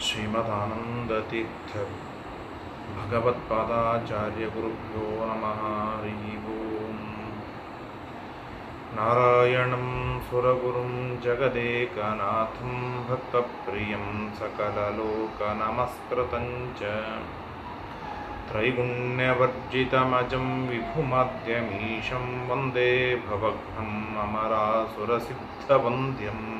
श्रीमदानन्दतीर्थ भगवत्पादाचार्यगुरुभ्यो नमः नारायणं सुरगुरुं जगदेकनाथं भक्तप्रियं सकललोकनमस्कृतं च। त्रैगुण्यवर्जितमजं विभुमद्यमीशं वन्दे भवघ्नम् अमरासुरसिद्धवन्द्यम्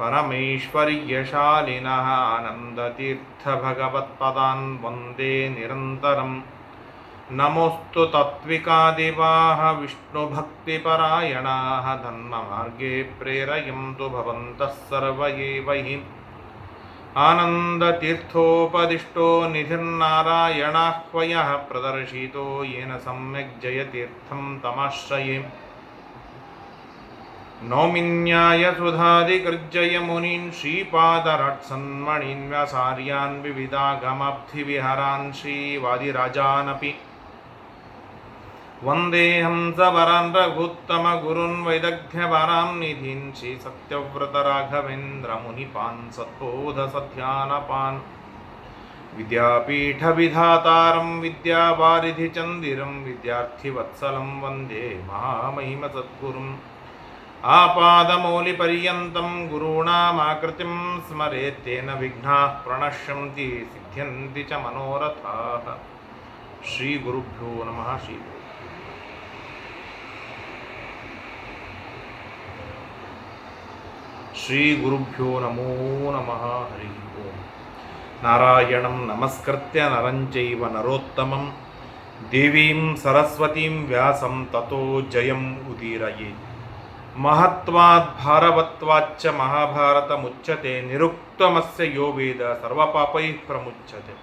परमैश्वर्यशालिनः आनन्दतीर्थभगवत्पदान् वन्दे निरन्तरम्। नमोऽस्तु तत्त्विकादिवाः विष्णुभक्तिपरायणाः धर्ममार्गे प्रेरयन्तु भवन्तः सर्व एव हि आनन्दतीर्थोपदिष्टो निधिर्नारायणाह्वयः प्रदर्शितो येन सम्यक् जयतीर्थं तमाश्रये नौमिन्यायसुधादिकृर्जय मुनीन् श्रीपादरट्सन्मणीन् व्यासार्यान् विविधागमब्धिविहरान् श्रीवादिराजानपि। वन्देऽहं सवरान् रघुत्तमगुरुन् वैदग्ध्यवरां निधीन् श्रीसत्यव्रतराघवेन्द्रमुनिपान् सद्बोधसध्यानपान् विद्यापीठविधातारं विद्यावारिधिचन्दिरं विद्यार्थिवत्सलं वंदे महामहिमसद्गुरुम्। ఆపాదమౌలి పర్యంతం గురుణామాకృతి స్మరేత్తేన విఘ్నా ప్రణశ్యంతి సిద్ధ్యంతి చ మనోరథా శ్రీ గురుభ్యో నమ శ్రీ శ్రీ గురుభ్యో నమో నమ హరి ఓం నారాయణం నమస్కృత్య నరంచైవ నరోత్తమం దేవీం సరస్వతీం వ్యాసం తతో జయం ఉదీరయేత్ ಮಹತ್ವಾದ್ ಭಾರವತ್ವಾಚ್ಚ ಮಹಾಭಾರತ ಮುಚ್ಚತೆ, ನಿರುಕ್ತಮಸ್ಯ ಯೋ ವೇದ ಸರ್ವಪಾಪೈ ಪ್ರಮುಚ್ಚತೆ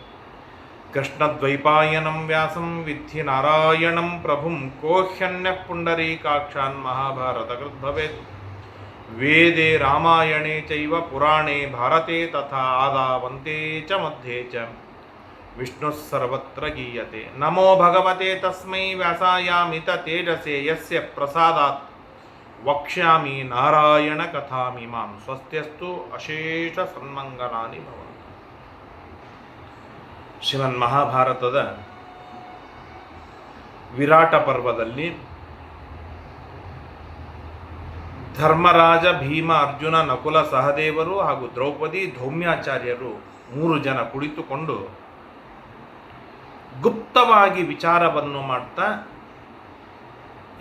ಕೃಷ್ಣದ್ವೈಪಾಯನಂ ವ್ಯಾಸಂ ವಿಧಿ ನಾರಾಯಣಂ ಪ್ರಭುಂ ಕೋಹ್ಯನ್ಯ ಪುಂಡರೀಕಾಕ್ಷಾನ್ ಮಹಾಭಾರತ ಭವೇತ್ ವೇದೆ ರಾಮಾಯಣೆ ಚೈವ ಪುರಾಣೆ ಭಾರತೆ ತಥಾ ಆದಾವಂತೆ ಚ ಮಧ್ಯೆ ಚ. ವಿಷ್ಣುಃ ಸರ್ವತ್ರ ಗೀಯತೆ. ನಮೋ ಭಗವತೆ ತಸ್ಮೈ ವ್ಯಾಸಾಯಾಮಿತ ತೇಜಸೆ ಯಸ್ಯ ಪ್ರಸಾದಾತ್. ವಕ್ಷ್ಯಾಮಿ ನಾರಾಯಣ ಕಥಾಮಿಮಾಂ ಸ್ವಸ್ತ್ಯಸ್ತು ಅಶೇಷ ಸನ್ಮಂಗಲಾನಿ ಭವ ಶ್ರೀಮನ್ ಮಹಾಭಾರತದ ವಿರಾಟ ಪರ್ವದಲ್ಲಿ ಧರ್ಮರಾಜ ಭೀಮ ಅರ್ಜುನ ನಕುಲ ಸಹದೇವರು ಹಾಗೂ ದ್ರೌಪದಿ ಧೌಮ್ಯಾಚಾರ್ಯರು ಮೂರು ಜನ ಕುಳಿತುಕೊಂಡು ಗುಪ್ತವಾಗಿ ವಿಚಾರವನ್ನು ಮಾಡ್ತಾ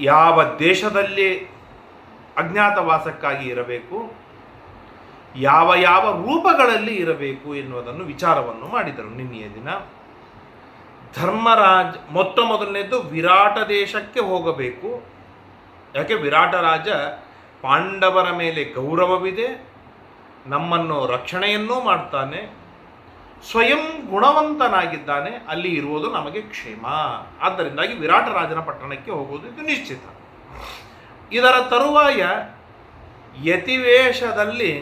ಯಾವ ದೇಶದಲ್ಲಿ ಅಜ್ಞಾತವಾಸಕ್ಕಾಗಿ ಇರಬೇಕು. ಯಾವ ಯಾವ ರೂಪಗಳಲ್ಲಿ ಇರಬೇಕು ಎನ್ನುವುದನ್ನು ವಿಚಾರವನ್ನು ಮಾಡಿದರು ನಿನ್ನೆಯ ದಿನ. ಧರ್ಮರಾಜ್, ಮೊತ್ತ ಮೊದಲನೇದ್ದು ವಿರಾಟ ದೇಶಕ್ಕೆ ಹೋಗಬೇಕು. ಯಾಕೆ? ವಿರಾಟ ರಾಜ ಪಾಂಡವರ ಮೇಲೆ ಗೌರವವಿದೆ. ನಮ್ಮನ್ನು ರಕ್ಷಣೆಯನ್ನೂ ಮಾಡ್ತಾನೆ. ಸ್ವಯಂ ಗುಣವಂತನಾಗಿದ್ದಾನೆ. ಅಲ್ಲಿ ಇರುವುದು ನಮಗೆ ಕ್ಷೇಮ. ಆದ್ದರಿಂದಾಗಿ ವಿರಾಟ ರಾಜನ ಪಟ್ಟಣಕ್ಕೆ ಹೋಗುವುದು ಇದು ನಿಶ್ಚಿತ. ಇದರ ತರುವಾಯ ಯತಿವೇಷದಲ್ಲಿ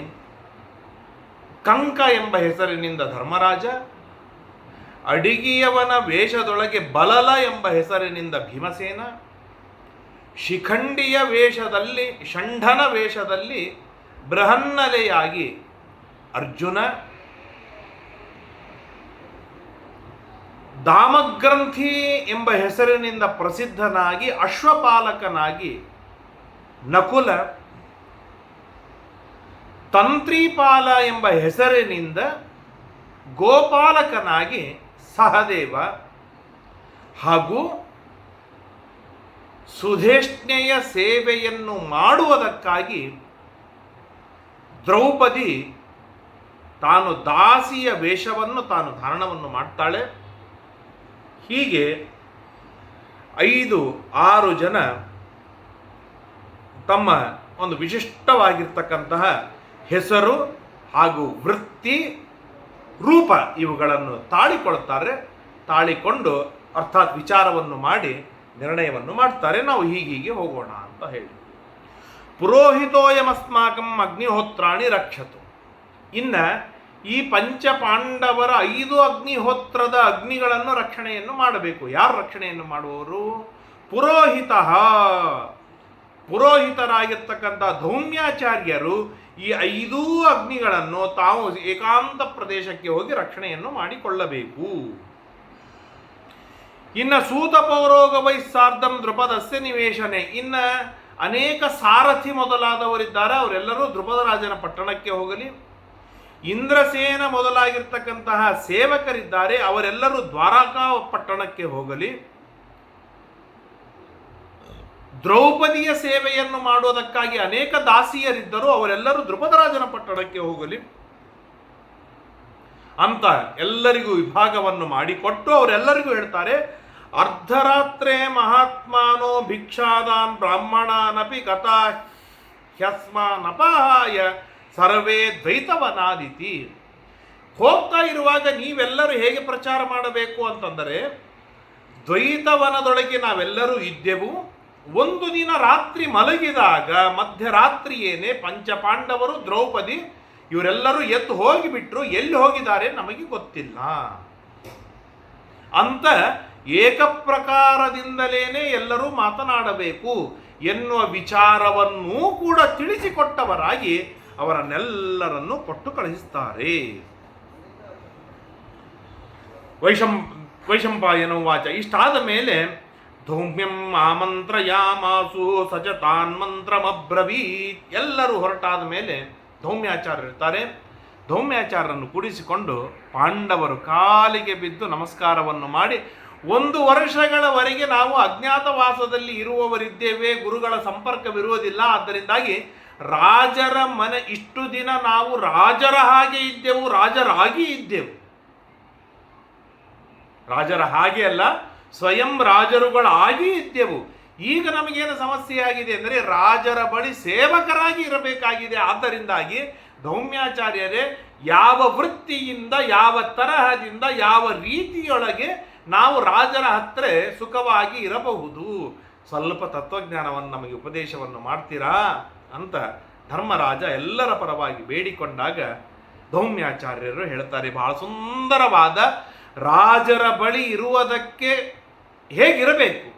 ಕಂಕ ಎಂಬ ಹೆಸರಿನಿಂದ ಧರ್ಮರಾಜ, ಅಡಿಗಿಯವನ ವೇಷದೊಳಗೆ ಬಲಲ ಎಂಬ ಹೆಸರಿನಿಂದ ಭೀಮಸೇನ, ಶಿಖಂಡಿಯ ವೇಷದಲ್ಲಿ, ಷಂಢನ ವೇಷದಲ್ಲಿ ಬೃಹನ್ನಲೆಯಾಗಿ ಅರ್ಜುನ, ದಾಮಗ್ರಂಥಿ ಎಂಬ ಹೆಸರಿನಿಂದ ಪ್ರಸಿದ್ಧನಾಗಿ ಅಶ್ವಪಾಲಕನಾಗಿ ನಕುಲ ತಂತ್ರಿಪಾಲ ಎಂಬ ಹೆಸರಿನಿಂದ ಗೋಪಾಲಕನಾಗಿ ಸಹದೇವ ಹಾಗೂ ಸುಧೇಷ್ಣೆಯ ಸೇವೆಯನ್ನು ಮಾಡುವುದಕ್ಕಾಗಿ ದ್ರೌಪದಿ ತಾನು ದಾಸಿಯ ವೇಷವನ್ನು, ತಾನು ಧಾರಣವನ್ನು ಮಾಡ್ತಾಳೆ. ಹೀಗೆ ಐದು, ಆರು ಜನ ತಮ್ಮ ಒಂದು ವಿಶಿಷ್ಟವಾಗಿರ್ತಕ್ಕಂತಹ ಹೆಸರು ಹಾಗೂ ವೃತ್ತಿ ರೂಪ ಇವುಗಳನ್ನು ತಾಳಿಕೊಳ್ತಾರೆ ತಾಳಿಕೊಂಡು ಅರ್ಥಾತ್ ವಿಚಾರವನ್ನು ಮಾಡಿ ನಿರ್ಣಯವನ್ನು ಮಾಡ್ತಾರೆ. ನಾವು ಹೀಗೀಗೆ ಹೋಗೋಣ ಅಂತ ಹೇಳಿ. ಪುರೋಹಿತೋಯಮಸ್ಮಾಕಂ ಅಗ್ನಿಹೋತ್ರಾಣಿ ರಕ್ಷತು. ಇನ್ನ ಈ ಪಂಚ ಪಾಂಡವರ ಐದು ಅಗ್ನಿಹೋತ್ರದ ಅಗ್ನಿಗಳನ್ನು ರಕ್ಷಣೆಯನ್ನು ಮಾಡಬೇಕು. ಯಾರು ರಕ್ಷಣೆಯನ್ನು ಮಾಡುವವರು? ಪುರೋಹಿತ. ಪುರೋಹಿತರಾಗಿರ್ತಕ್ಕಂಥ ಧೌಮ್ಯಾಚಾರ್ಯರು ಈ ಐದೂ ಅಗ್ನಿಗಳನ್ನು ತಾವು ಏಕಾಂತ ಪ್ರದೇಶಕ್ಕೆ ಹೋಗಿ ರಕ್ಷಣೆಯನ್ನು ಮಾಡಿಕೊಳ್ಳಬೇಕು. ಇನ್ನು ಸೂತ ಪೌರೋಗ ವೈಸಾರ್ಧಂ ದೃಪದಸ್ಯ ನಿವೇಶನೆ. ಇನ್ನು ಅನೇಕ ಸಾರಥಿ ಮೊದಲಾದವರಿದ್ದಾರೆ. ಅವರೆಲ್ಲರೂ ದೃಪದರಾಜನ ಪಟ್ಟಣಕ್ಕೆ ಹೋಗಲಿ. ಇಂದ್ರಸೇನ ಮೊದಲಾಗಿರ್ತಕ್ಕಂತಹ ಸೇವಕರಿದ್ದಾರೆ. ಅವರೆಲ್ಲರೂ ದ್ವಾರಕಾ ಪಟ್ಟಣಕ್ಕೆ ಹೋಗಲಿ. ದ್ರೌಪದಿಯ ಸೇವೆಯನ್ನು ಮಾಡುವುದಕ್ಕಾಗಿ ಅನೇಕ ದಾಸಿಯರಿದ್ದರು ಅವರೆಲ್ಲರೂ ದೃಪದರಾಜನ ಪಟ್ಟಣಕ್ಕೆ ಹೋಗಲಿ ಅಂತ ಎಲ್ಲರಿಗೂ ವಿಭಾಗವನ್ನು ಮಾಡಿಕೊಟ್ಟು ಅವರೆಲ್ಲರಿಗೂ ಹೇಳ್ತಾರೆ, ಅರ್ಧರಾತ್ರೆ ಮಹಾತ್ಮಾನೋ ಭಿಕ್ಷಾದಾನ್ ಬ್ರಾಹ್ಮಣಾನಪಿ ಕಥಾ ಹ್ಯಸ್ಮಾನಪಹಾಯ ಸರ್ವೇ ದ್ವೈತವನಾದಿತಿ. ಹೋಗ್ತಾ ಇರುವಾಗ ನೀವೆಲ್ಲರೂ ಹೇಗೆ ಪ್ರಚಾರ ಮಾಡಬೇಕು ಅಂತಂದರೆ, ದ್ವೈತವನದೊಳಗೆ ನಾವೆಲ್ಲರೂ ಇದ್ದೆವು. ಒಂದು ದಿನ ರಾತ್ರಿ ಮಲಗಿದಾಗ ಮಧ್ಯರಾತ್ರಿಯೇನೆ ಪಂಚಪಾಂಡವರು, ದ್ರೌಪದಿ ಇವರೆಲ್ಲರೂ ಎದ್ದು ಹೋಗಿಬಿಟ್ರು, ಎಲ್ಲಿ ಹೋಗಿದ್ದಾರೆ ನಮಗೆ ಗೊತ್ತಿಲ್ಲ. ಅಂತ ಏಕಪ್ರಕಾರದಿಂದಲೇನೆ ಎಲ್ಲರೂ ಮಾತನಾಡಬೇಕು ಎನ್ನುವ ವಿಚಾರವನ್ನೂ ಕೂಡ ತಿಳಿಸಿಕೊಟ್ಟವರಾಗಿ ಅವರನ್ನೆಲ್ಲರನ್ನು ಕೊಟ್ಟು ಕಳಿಸ್ತಾರೆ ವೈಶಂ, ವೈಶಂಪಾಯನ ವಾಚ ಇಷ್ಟಾದ ಮೇಲೆ ಧೌಮ್ಯಂ ಸಜ ತಾನ್ ತಾನ್ಮಂತ್ರಮಬ್ರವೀತ್ ಎಲ್ಲರೂ ಹೊರಟಾದ ಮೇಲೆ ಧೌಮ್ಯಾಚಾರ್ಯರಿರ್ತಾರೆ ಧೌಮ್ಯಾಚಾರ್ಯರನ್ನು ಕೂಡಿಸಿಕೊಂಡು ಪಾಂಡವರು ಕಾಲಿಗೆ ಬಿದ್ದು ನಮಸ್ಕಾರವನ್ನು ಮಾಡಿ, ಒಂದು ವರ್ಷಗಳವರೆಗೆ ನಾವು ಅಜ್ಞಾತವಾಸದಲ್ಲಿ ಇರುವವರಿದ್ದೇವೆ, ಗುರುಗಳ ಸಂಪರ್ಕವಿರುವುದಿಲ್ಲ. ಆದ್ದರಿಂದಾಗಿ ರಾಜರ ಮನೆ, ಇಷ್ಟು ದಿನ ನಾವು ರಾಜರ ಹಾಗೆ ಇದ್ದೆವು, ರಾಜರಾಗಿ ಇದ್ದೆವು. ರಾಜರ ಹಾಗೆ ಅಲ್ಲ ಸ್ವಯಂ ರಾಜರುಗಳಾಗಿ ಇದ್ದೆವು. ಈಗ ನಮಗೇನು ಸಮಸ್ಯೆ ಆಗಿದೆ ಅಂದರೆ ರಾಜರ ಬಳಿ ಸೇವಕರಾಗಿ ಇರಬೇಕಾಗಿದೆ. ಆದ್ದರಿಂದಾಗಿ ಧೌಮ್ಯಾಚಾರ್ಯರೇ ಯಾವ ವೃತ್ತಿಯಿಂದ, ಯಾವ ತರಹದಿಂದ, ಯಾವ ರೀತಿಯೊಳಗೆ ನಾವು ರಾಜರ ಹತ್ರ ಸುಖವಾಗಿ ಇರಬಹುದು? ಸ್ವಲ್ಪ ತತ್ವಜ್ಞಾನವನ್ನು ನಮಗೆ ಉಪದೇಶವನ್ನು ಮಾಡ್ತೀರಾ ಅಂತ ಧರ್ಮರಾಜ ಎಲ್ಲರ ಪರವಾಗಿ ಬೇಡಿಕೊಂಡಾಗ ಧೌಮ್ಯಾಚಾರ್ಯರು ಹೇಳ್ತಾರೆ. ಬಹಳ ಸುಂದರವಾದ ರಾಜರ ಬಳಿ ಇರುವುದಕ್ಕೆ ಹೇಗಿರಬೇಕು?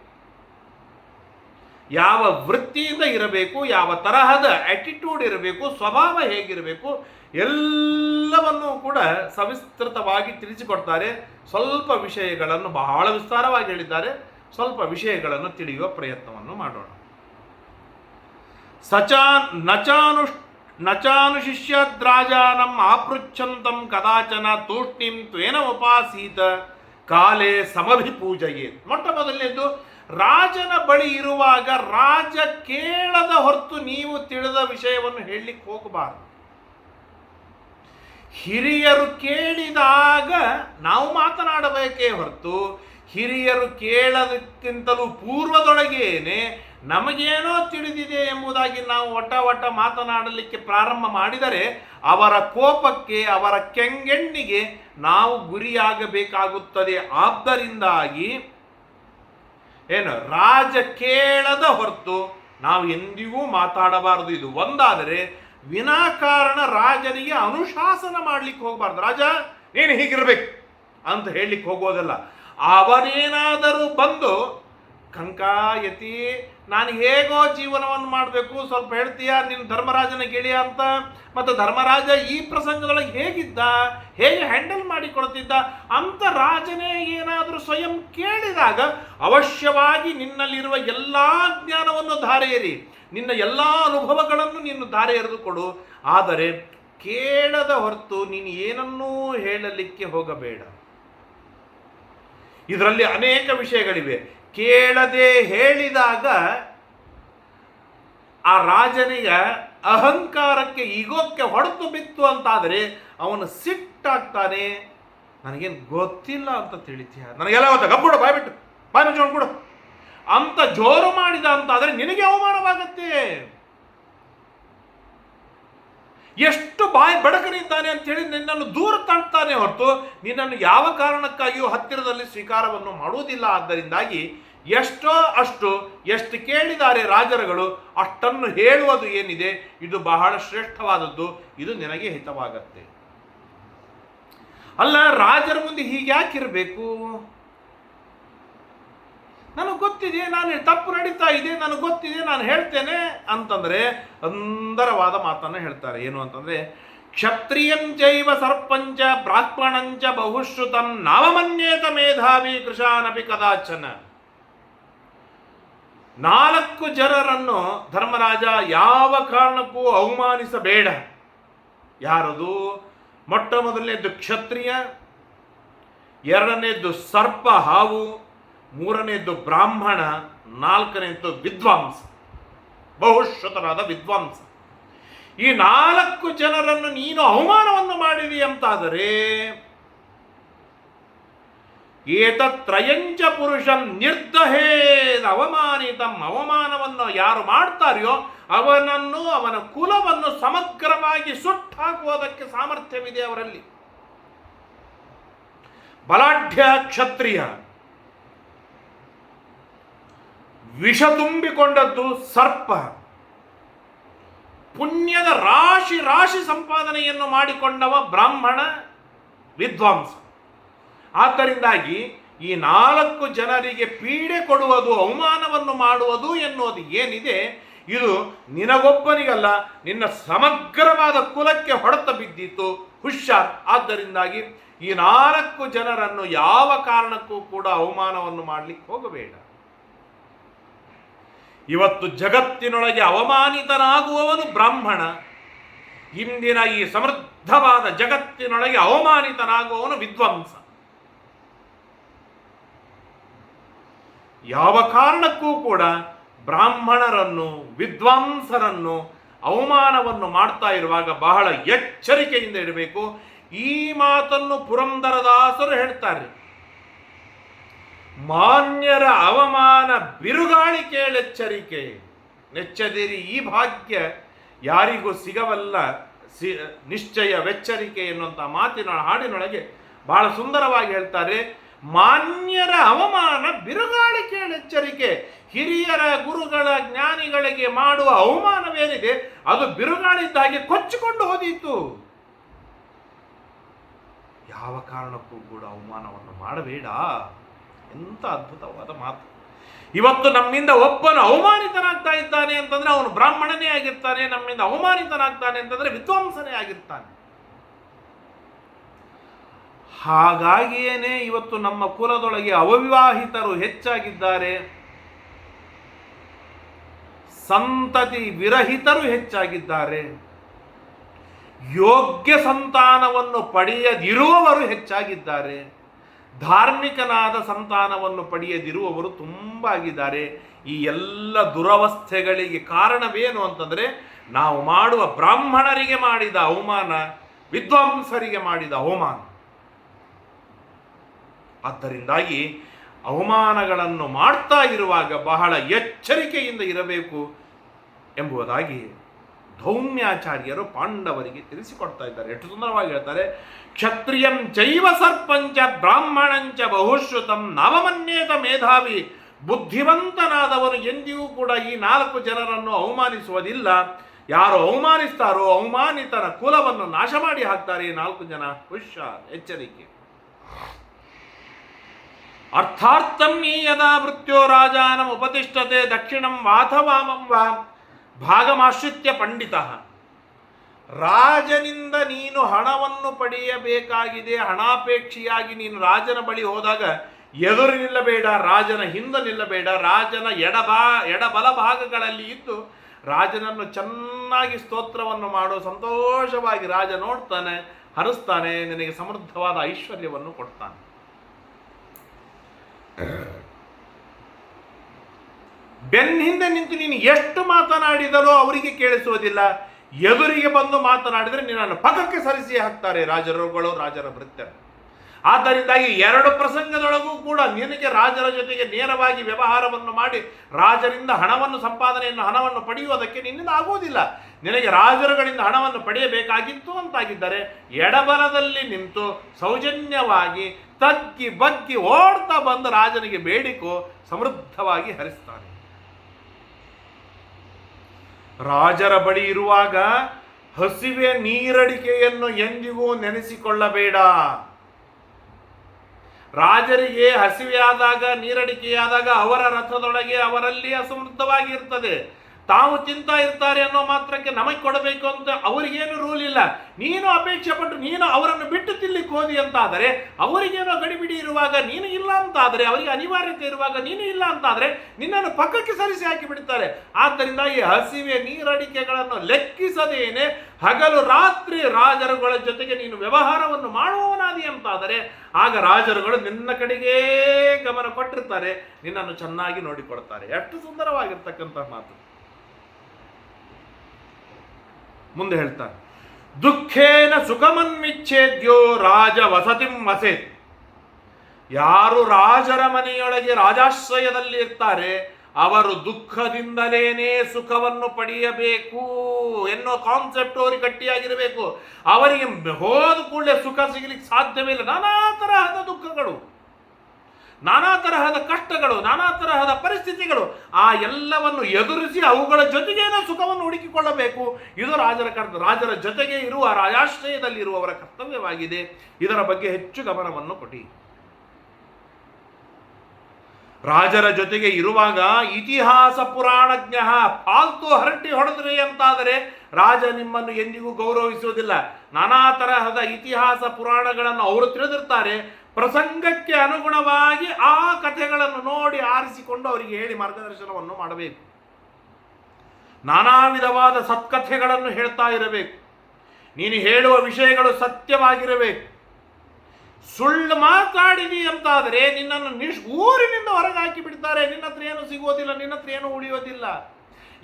ಯಾವ ವೃತ್ತಿಯಿಂದ ಇರಬೇಕು, ಯಾವ ತರಹದ ಆಟಿಟ್ಯೂಡ್ ಇರಬೇಕು, ಸ್ವಭಾವ ಹೇಗಿರಬೇಕು, ಎಲ್ಲವನ್ನೂ ಕೂಡ ಸವಿಸ್ತೃತವಾಗಿ ತಿಳಿಸಿಕೊಡ್ತಾರೆ. ಸ್ವಲ್ಪ ವಿಷಯಗಳನ್ನು ಬಹಳ ವಿಸ್ತಾರವಾಗಿ ಹೇಳಿದ್ದಾರೆ. ಸ್ವಲ್ಪ ವಿಷಯಗಳನ್ನು ತಿಳಿಯುವ ಪ್ರಯತ್ನವನ್ನು ಮಾಡೋಣ. ಸಚಾ ನಚಾನು ನಚಾನುಶಿಷ್ಯದ್ರಾಜಾನಂ ಆಪೃಚ್ಛಂತಂ ಕದಾಚನ ತೂಷ್ಣಿಂ ತ್ವೇನ ಉಪಾಸೀತ. ಕಾಲೇ ಸಮಭಿಪೂಜಯೇ ಮೊಟ್ಟ ಮೊದಲನೇದು, ರಾಜನ ಬಳಿ ಇರುವಾಗ ರಾಜ ಕೇಳದ ಹೊರತು ನೀವು ತಿಳಿದ ವಿಷಯವನ್ನು ಹೇಳಲಿಕ್ಕೆ ಹೋಗಬಾರದು. ಹಿರಿಯರು ಕೇಳಿದಾಗ ನಾವು ಮಾತನಾಡಬೇಕೇ ಹೊರತು, ಹಿರಿಯರು ಕೇಳದಕ್ಕಿಂತಲೂ ಪೂರ್ವದೊಳಗೇನೆ ನಮಗೇನೋ ತಿಳಿದಿದೆ ಎಂಬುದಾಗಿ ನಾವು ಒಟ್ಟ ಒಟ್ಟ ಮಾತನಾಡಲಿಕ್ಕೆ ಪ್ರಾರಂಭ ಮಾಡಿದರೆ ಅವರ ಕೋಪಕ್ಕೆ, ಅವರ ಕೆಂಗೆಣ್ಣಿಗೆ ನಾವು ಗುರಿಯಾಗಬೇಕಾಗುತ್ತದೆ. ಆದ್ದರಿಂದಾಗಿ ಏನು, ರಾಜ ಕೇಳದ ಹೊರತು ನಾವು ಎಂದಿಗೂ ಮಾತಾಡಬಾರದು. ಇದು ಒಂದಾದರೆ ವಿನಾಕಾರಣ ರಾಜನಿಗೆ ಅನುಶಾಸನ ಮಾಡ್ಲಿಕ್ಕೆ ಹೋಗಬಾರ್ದು. ರಾಜ, ನೀನು ಹೀಗಿರ್ಬೇಕು ಅಂತ ಹೇಳಲಿಕ್ಕೆ ಹೋಗೋದಲ್ಲ ಅವನೇನಾದರೂ ಬಂದು, ಕಂಕಾಯತಿ ನಾನು ಹೇಗೋ ಜೀವನವನ್ನು ಮಾಡಬೇಕು, ಸ್ವಲ್ಪ ಹೇಳ್ತೀಯಾ ನಿನ್ನ ಧರ್ಮರಾಜನ ಗೆಳೆಯ ಅಂತ. ಮತ್ತು ಧರ್ಮರಾಜ ಈ ಪ್ರಸಂಗದೊಳಗೆ ಹೇಗಿದ್ದ, ಹೇಗೆ ಹ್ಯಾಂಡಲ್ ಮಾಡಿಕೊಳ್ತಿದ್ದ, ಅಂತ ರಾಜನೇ ಏನಾದರೂ ಸ್ವಯಂ ಕೇಳಿದಾಗ ಅವಶ್ಯವಾಗಿ ನಿನ್ನಲ್ಲಿರುವ ಎಲ್ಲ ಜ್ಞಾನವನ್ನು ಧಾರೆ ಎರಿ ನಿನ್ನ ಎಲ್ಲ ಅನುಭವಗಳನ್ನು ನೀನು ಧಾರೆ ಎರೆದುಕೊಡು ಆದರೆ ಕೇಳದ ಹೊರತು ನೀನು ಏನನ್ನೂ ಹೇಳಲಿಕ್ಕೆ ಹೋಗಬೇಡ. ಇದರಲ್ಲಿ ಅನೇಕ ವಿಷಯಗಳಿವೆ. ಕೇಳದೆ ಹೇಳಿದಾಗ ಆ ರಾಜನಿಗ ಅಹಂಕಾರಕ್ಕೆ ಈಗೋಕ್ಕೆ ಹೊಡೆದು ಬಿತ್ತು ಅಂತಾದರೆ ಅವನು ಸಿಟ್ಟಾಗ್ತಾನೆ. ನನಗೇನು ಗೊತ್ತಿಲ್ಲ ಅಂತ ತಿಳಿತೀಯ? ನನಗೆಲ್ಲ ಗೊತ್ತ? ಗಬ್ಬುಡು ಬಾಯ್ಬಿಟ್ಟು ಬಾಯ್ ಮುಚ್ಕೊಂಡು ಕೊಡು ಅಂತ ಜೋರು ಮಾಡಿದ ಅಂತಾದರೆ ನಿನಗೆ ಅವಮಾನವಾಗತ್ತೆ. ಎಷ್ಟು ಬಾಯಿ ಬಡಕನಿದ್ದಾನೆ ಅಂತೇಳಿ ನಿನ್ನನ್ನು ದೂರ ತಳ್ತಾನೆ ಹೊರತು ನಿನ್ನನ್ನು ಯಾವ ಕಾರಣಕ್ಕಾಗಿಯೂ ಹತ್ತಿರದಲ್ಲಿ ಸ್ವೀಕಾರವನ್ನು ಮಾಡುವುದಿಲ್ಲ. ಆದ್ದರಿಂದಾಗಿ ಎಷ್ಟೋ ಅಷ್ಟು ಎಷ್ಟು ಕೇಳಿದ್ದಾರೆ ರಾಜರುಗಳು, ಅಷ್ಟನ್ನು ಹೇಳುವುದು ಏನಿದೆ? ಇದು ಬಹಳ ಶ್ರೇಷ್ಠವಾದದ್ದು. ಇದು ನಿನಗೆ ಹಿತವಾಗತ್ತೆ. ಅಲ್ಲ, ರಾಜರ ಮುಂದೆ ಹೀಗ್ಯಾಕಿರಬೇಕು ನನಗೆ ಗೊತ್ತಿದೆ, ನಾನು ತಪ್ಪು ನಡೀತಾ ಇದೆ, ನನಗೆ ಗೊತ್ತಿದೆ, ನಾನು ಹೇಳ್ತೇನೆ ಅಂತಂದ್ರೆ ಅಂದರವಾದ ಮಾತನ್ನು ಹೇಳ್ತಾರೆ. ಏನು ಅಂತಂದ್ರೆ ಕ್ಷತ್ರಿಯಂಚೈವ ಸರ್ಪಂಚ ಬ್ರಾಹ್ಮಣಂಚ ಬಹುಶ್ರುತಂ ನಾವಮನ್ಯೇತ ಮೇಧಾವಿ ಕೃಷಾನಪಿ ಕದಾಚನ. ನಾಲ್ಕು ಜನರನ್ನು ಧರ್ಮರಾಜ ಯಾವ ಕಾರಣಕ್ಕೂ ಅವಮಾನಿಸಬೇಡ. ಯಾರದು? ಮೊಟ್ಟ ಮೊದಲನೇದ್ದು ಕ್ಷತ್ರಿಯ, ಎರಡನೇದ್ದು ಸರ್ಪ ಹಾವು, ಮೂರನೇದ್ದು ಬ್ರಾಹ್ಮಣ, ನಾಲ್ಕನೇದ್ದು ವಿದ್ವಾಂಸ, ಬಹುಶ್ರುತರಾದ ವಿದ್ವಾಂಸ. ಈ ನಾಲ್ಕು ಜನರನ್ನು ನೀನು ಅವಮಾನವನ್ನು ಮಾಡಿದಿ ಅಂತಾದರೆ ಏತತ್ರಯಂಚ ಪುರುಷಂ ನಿರ್ದಹೇದ ಅವಮಾನಿತಂ. ಅವಮಾನವನ್ನು ಯಾರು ಮಾಡ್ತಾರೆಯೋ ಅವನನ್ನು, ಅವನ ಕುಲವನ್ನು ಸಮಗ್ರವಾಗಿ ಸುಟ್ಟಾಕುವುದಕ್ಕೆ ಸಾಮರ್ಥ್ಯವಿದೆ ಅವರಲ್ಲಿ. ಬಲಾಢ್ಯ ಕ್ಷತ್ರಿಯ, ವಿಷ ತುಂಬಿಕೊಂಡದ್ದು ಸರ್ಪ, ಪುಣ್ಯದ ರಾಶಿ ರಾಶಿ ಸಂಪಾದನೆಯನ್ನು ಮಾಡಿಕೊಂಡವ ಬ್ರಾಹ್ಮಣ ವಿದ್ವಾಂಸ. ಆದ್ದರಿಂದಾಗಿ ಈ ನಾಲ್ಕು ಜನರಿಗೆ ಪೀಡೆ ಕೊಡುವುದು, ಅವಮಾನವನ್ನು ಮಾಡುವುದು ಎನ್ನುವುದು ಏನಿದೆ, ಇದು ನಿನಗೊಬ್ಬನಿಗಲ್ಲ, ನಿನ್ನ ಸಮಗ್ರವಾದ ಕುಲಕ್ಕೆ ಹೊಡೆತ ಬಿದ್ದಿತ್ತು ಹುಷಾರ್ ಆದ್ದರಿಂದಾಗಿ ಈ ನಾಲ್ಕು ಜನರನ್ನು ಯಾವ ಕಾರಣಕ್ಕೂ ಕೂಡ ಅವಮಾನವನ್ನು ಮಾಡಲಿಕ್ಕೆ ಹೋಗಬೇಡ. ಇವತ್ತು ಜಗತ್ತಿನೊಳಗೆ ಅವಮಾನಿತನಾಗುವವನು ಬ್ರಾಹ್ಮಣ. ಇಂದಿನ ಈ ಸಮೃದ್ಧವಾದ ಜಗತ್ತಿನೊಳಗೆ ಅವಮಾನಿತನಾಗುವವನು ವಿದ್ವಾಂಸ. ಯಾವ ಕಾರಣಕ್ಕೂ ಕೂಡ ಬ್ರಾಹ್ಮಣರನ್ನು, ವಿದ್ವಾಂಸರನ್ನು ಅವಮಾನವನ್ನು ಮಾಡ್ತಾ ಇರುವಾಗ ಬಹಳ ಎಚ್ಚರಿಕೆಯಿಂದ ಇರಬೇಕು. ಈ ಮಾತನ್ನು ಪುರಂದರದಾಸರು ಹೇಳ್ತಾರೆ. ಮಾನ್ಯರ ಅವಮಾನ ಬಿರುಗಾಳಿ ಕೇಳೆಚ್ಚರಿಕೆ ನೆಚ್ಚದಿರಿ, ಈ ಭಾಗ್ಯ ಯಾರಿಗೂ ಸಿಗವಲ್ಲ. ಸಿ, ನಿಶ್ಚಯ ವೆಚ್ಚರಿಕೆ ಎನ್ನುವಂಥ ಮಾತಿನ ಹಾಡಿನೊಳಗೆ ಬಹಳ ಸುಂದರವಾಗಿ ಹೇಳ್ತಾರೆ. ಮಾನ್ಯರ ಅವಮಾನ, ಬಿರುಗಾಳಿ ಕೇಳೆಚ್ಚರಿಕೆ, ಹಿರಿಯರ ಗುರುಗಳ ಜ್ಞಾನಿಗಳಿಗೆ ಮಾಡುವ ಅವಮಾನವೇನಿದೆ, ಅದು ಬಿರುಗಾಳಿದ್ದ ಹಾಗೆ ಕೊಚ್ಚಿಕೊಂಡು ಹೋದೀತು. ಯಾವ ಕಾರಣಕ್ಕೂ ಕೂಡ ಅವಮಾನವನ್ನು ಮಾಡಬೇಡ. ಎಂತ ಅದ್ಭುತವಾದ ಮಾತು. ಇವತ್ತು ನಮ್ಮಿಂದ ಒಬ್ಬನು ಅವಮಾನಿತನಾಗ್ತಾ ಇದ್ದಾನೆ ಅಂತಂದ್ರೆ ಅವನು ಬ್ರಾಹ್ಮಣನೇ ಆಗಿರ್ತಾನೆ, ನಮ್ಮಿಂದ ಅವಮಾನಿತನಾಗ್ತಾನೆ ಅಂತಂದ್ರೆ ವಿದ್ವಾಂಸನೇ ಆಗಿರ್ತಾನೆ. ಹಾಗಾಗಿಯೇನೆ ಇವತ್ತು ನಮ್ಮ ಕುಲದೊಳಗೆ ಅವಿವಾಹಿತರು ಹೆಚ್ಚಾಗಿದ್ದಾರೆ. ಸಂತತಿ ವಿರಹಿತರು ಹೆಚ್ಚಾಗಿದ್ದಾರೆ. ಯೋಗ್ಯ ಸಂತಾನವನ್ನು ಪಡೆಯದಿರುವವರು ಹೆಚ್ಚಾಗಿದ್ದಾರೆ. ಧಾರ್ಮಿಕನಾದ ಸಂತಾನವನ್ನು ಪಡೆಯದಿರುವವರು ತುಂಬ ಆಗಿದ್ದಾರೆ. ಈ ಎಲ್ಲ ದುರವಸ್ಥೆಗಳಿಗೆ ಕಾರಣವೇನು ಅಂತಂದರೆ, ನಾವು ಮಾಡುವ ಬ್ರಾಹ್ಮಣರಿಗೆ ಮಾಡಿದ ಅವಮಾನ, ವಿದ್ವಾಂಸರಿಗೆ ಮಾಡಿದ ಅವಮಾನ. ಆದ್ದರಿಂದಾಗಿ ಅವಮಾನಗಳನ್ನು ಮಾಡ್ತಾ ಇರುವಾಗ ಬಹಳ ಎಚ್ಚರಿಕೆಯಿಂದ ಇರಬೇಕು ಎಂಬುದಾಗಿ ಧೌಮ್ಯಾಚಾರ್ಯರು ಪಾಂಡವರಿಗೆ ತಿಳಿಸಿಕೊಡ್ತಾ ಇದ್ದಾರೆ. ಎಷ್ಟು ಸುಂದರವಾಗಿ ಹೇಳ್ತಾರೆ, ಕ್ಷತ್ರಿಯಂ ಜೈವ ಸರ್ಪಂಚ ಬ್ರಾಹ್ಮಣಂಚ ಬಹುಶ್ರುತಂ ನವಮನ್ಯೇತ ಮೇಧಾವಿ ಬುದ್ಧಿವಂತನಾದವನು ಎಂದಿಗೂ ಕೂಡ ಈ ನಾಲ್ಕು ಜನರನ್ನು ಅವಮಾನಿಸುವುದಿಲ್ಲ. ಯಾರು ಅವಮಾನಿಸ್ತಾರೋ ಅವಮಾನಿತರ ಕುಲವನ್ನು ನಾಶ ಮಾಡಿ ಹಾಕ್ತಾರೆ ಈ ನಾಲ್ಕು ಜನ. ಹುಷಾರ್ ಎಚ್ಚರಿಕೆ. ಅರ್ಥಾರ್ಥಂ ಈ ಯದಾ ಮೃತ್ಯೋ ರಾಜಾನಂ ಉಪತಿಷ್ಠತೆ ದಕ್ಷಿಣಂ ವಾಥವಾಮಂ ವಾ ಭಾಗಮಾಶ್ರಿತ್ಯ ಪಂಡಿತ. ರಾಜನಿಂದ ನೀನು ಹಣವನ್ನು ಪಡೆಯಬೇಕಾಗಿದೆ, ಹಣಾಪೇಕ್ಷಿಯಾಗಿ ನೀನು ರಾಜನ ಬಳಿ ಹೋದಾಗ ಎದುರು ನಿಲ್ಲಬೇಡ, ರಾಜನ ಹಿಂದೆ ನಿಲ್ಲಬೇಡ, ರಾಜನ ಎಡಬಾ ಎಡಬಲ ಭಾಗಗಳಲ್ಲಿ ಇದ್ದು ರಾಜನನ್ನು ಚೆನ್ನಾಗಿ ಸ್ತೋತ್ರವನ್ನು ಮಾಡು, ಸಂತೋಷವಾಗಿ ರಾಜ ನೋಡ್ತಾನೆ, ಹರಿಸ್ತಾನೆ, ನಿನಗೆ ಸಮೃದ್ಧವಾದ ಐಶ್ವರ್ಯವನ್ನು ಕೊಡ್ತಾನೆ. ಬೆನ್ನ ಹಿಂದೆ ನಿಂತು ನೀನು ಎಷ್ಟು ಮಾತನಾಡಿದರೂ ಅವರಿಗೆ ಕೇಳಿಸುವುದಿಲ್ಲ. ಎದುರಿಗೆ ಬಂದು ಮಾತನಾಡಿದರೆ ನಿನ್ನನ್ನು ಪಕ್ಕಕ್ಕೆ ಸರಿಸಿ ಹಾಕ್ತಾರೆ ರಾಜರುಗಳು, ರಾಜರ ಭೃತ್ಯರು ಆದ್ದರಿಂದಾಗಿ ಎರಡು ಪ್ರಸಂಗದೊಳಗೂ ಕೂಡ ನಿನಗೆ ರಾಜರ ಜೊತೆಗೆ ನೇರವಾಗಿ ವ್ಯವಹಾರವನ್ನು ಮಾಡಿ ರಾಜರಿಂದ ಹಣವನ್ನು ಸಂಪಾದನೆಯನ್ನು ಹಣವನ್ನು ಪಡೆಯುವುದಕ್ಕೆ ನಿನ್ನಿಂದ ಆಗುವುದಿಲ್ಲ. ನಿನಗೆ ರಾಜರುಗಳಿಂದ ಹಣವನ್ನು ಪಡೆಯಬೇಕಾಗಿತ್ತು ಅಂತಾಗಿದ್ದರೆ ಎಡಬಲದಲ್ಲಿ ನಿಂತು ಸೌಜನ್ಯವಾಗಿ ತಗ್ಗಿ ಬಗ್ಗಿ ಓಡ್ತಾ ಬಂದು ರಾಜನಿಗೆ ಬೇಡಿಕೋ ಸಮೃದ್ಧವಾಗಿ ಹರಿಸ್ತಾನೆ. ರಾಜರ ಬಳಿ ಇರುವಾಗ ಹಸಿವೆ ನೀರಡಿಕೆಯನ್ನು ಎಂದಿಗೂ ನೆನೆಸಿಕೊಳ್ಳಬೇಡ. ರಾಜರಿಗೆ ಹಸಿವೆಯಾದಾಗ ನೀರಡಿಕೆಯಾದಾಗ ಅವರ ರಥದೊಳಗೆ ಅವರಲ್ಲಿ ಅಸಮೃದ್ಧವಾಗಿ ಇರ್ತದೆ. ತಾವು ತಿಂತಾ ಇರ್ತಾರೆ ಅನ್ನೋ ಮಾತ್ರಕ್ಕೆ ನಮಗೆ ಕೊಡಬೇಕು ಅಂತ ಅವರಿಗೇನು ರೂಲ್ ಇಲ್ಲ. ನೀನು ಅಪೇಕ್ಷೆ ಪಟ್ಟು ನೀನು ಅವರನ್ನು ಬಿಟ್ಟು ತಿನ್ಲಿಕ್ಕೆ ಹೋದಿ ಅಂತಾದರೆ, ಅವರಿಗೇನೋ ಗಡಿಬಿಡಿ ಇರುವಾಗ ನೀನು ಇಲ್ಲ ಅಂತಾದರೆ, ಅವರಿಗೆ ಅನಿವಾರ್ಯತೆ ಇರುವಾಗ ನೀನು ಇಲ್ಲ ಅಂತಾದರೆ ನಿನ್ನನ್ನು ಪಕ್ಕಕ್ಕೆ ಸರಿಸಿ ಹಾಕಿ ಬಿಡ್ತಾರೆ ಆದ್ದರಿಂದ ಈ ಹಸಿವೆ ನೀರಡಿಕೆಗಳನ್ನು ಲೆಕ್ಕಿಸದೇನೆ ಹಗಲು ರಾತ್ರಿ ರಾಜರುಗಳ ಜೊತೆಗೆ ನೀನು ವ್ಯವಹಾರವನ್ನು ಮಾಡುವವನಾದಿ ಅಂತಾದರೆ, ಆಗ ರಾಜರುಗಳು ನಿನ್ನ ಕಡೆಗೇ ಗಮನ ಕೊಟ್ಟಿರ್ತಾರೆ, ನಿನ್ನನ್ನು ಚೆನ್ನಾಗಿ ನೋಡಿಕೊಡ್ತಾರೆ ಎಷ್ಟು ಸುಂದರವಾಗಿರ್ತಕ್ಕಂಥ ಮಾತು. ಮುಂದೆ ಹೇಳ್ತಾರೆ ದುಃಖೇನ ಸುಖಮನ್ಮಿಚ್ಛೇದ್ಯೋ ರಾಜ ವಸತಿಂ. ವಸೇತ್ ಯಾರು ರಾಜರ ಮನೆಯೊಳಗೆ ರಾಜಾಶ್ರಯದಲ್ಲಿ ಇರ್ತಾರೆ, ಅವರು ದುಃಖದಿಂದಲೇನೇ ಸುಖವನ್ನು ಪಡೆಯಬೇಕು ಎನ್ನೋ ಕಾನ್ಸೆಪ್ಟ್ ಅವರಿಗೆ ಗಟ್ಟಿಯಾಗಿರಬೇಕು. ಅವರಿಗೆ ಹೋದ ಕೂಡಲೇ ಸುಖ ಸಿಗಲಿಕ್ಕೆ ಸಾಧ್ಯವೇ ಇಲ್ಲ. ನಾನಾ ತರಹದ ದುಃಖಗಳು. ನಾನಾ ತರಹದ ಕಷ್ಟಗಳು, ನಾನಾ ತರಹದ ಪರಿಸ್ಥಿತಿಗಳು, ಆ ಎಲ್ಲವನ್ನು ಎದುರಿಸಿ ಅವುಗಳ ಜೊತೆಗೇನೆ ಸುಖವನ್ನು ಹುಡುಕಿಕೊಳ್ಳಬೇಕು. ಇದು ರಾಜರ ಕರ್ತ ರಾಜರ ಜೊತೆಗೆ ಇರುವ ರಾಜಾಶ್ರಯದಲ್ಲಿ ಇರುವವರ ಕರ್ತವ್ಯವಾಗಿದೆ. ಇದರ ಬಗ್ಗೆ ಹೆಚ್ಚು ಗಮನವನ್ನು ಕೊಡಿ. ರಾಜರ ಜೊತೆಗೆ ಇರುವಾಗ ಇತಿಹಾಸ ಪುರಾಣಜ್ಞ ಫಾಲ್ತು ಹರಟಿ ಹೊಡೆದ್ರಿ ಅಂತಾದರೆ ರಾಜ ನಿಮ್ಮನ್ನು ಎಂದಿಗೂ ಗೌರವಿಸುವುದಿಲ್ಲ. ನಾನಾ ತರಹದ ಇತಿಹಾಸ ಪುರಾಣಗಳನ್ನು ಅವರು ತಿಳಿದಿರ್ತಾರೆ. ಪ್ರಸಂಗಕ್ಕೆ ಅನುಗುಣವಾಗಿ ಆ ಕಥೆಗಳನ್ನು ನೋಡಿ ಆರಿಸಿಕೊಂಡು ಅವರಿಗೆ ಹೇಳಿ ಮಾರ್ಗದರ್ಶನವನ್ನು ಮಾಡಬೇಕು. ನಾನಾ ವಿಧವಾದ ಸತ್ಕಥೆಗಳನ್ನು ಹೇಳ್ತಾ ಇರಬೇಕು. ನೀನು ಹೇಳುವ ವಿಷಯಗಳು ಸತ್ಯವಾಗಿರಬೇಕು. ಸುಳ್ಳು ಮಾತಾಡಿದಿ ಅಂತಾದರೆ ನಿನ್ನನ್ನು ನಿಶ್ ಊರಿನಿಂದ ಹೊರಗೆ ಹಾಕಿ ಬಿಡ್ತಾರೆ. ನಿನ್ನ ಹತ್ರ ಏನು ಸಿಗೋದಿಲ್ಲ, ನಿನ್ನ ಹತ್ರ ಏನು ಉಳಿಯೋದಿಲ್ಲ.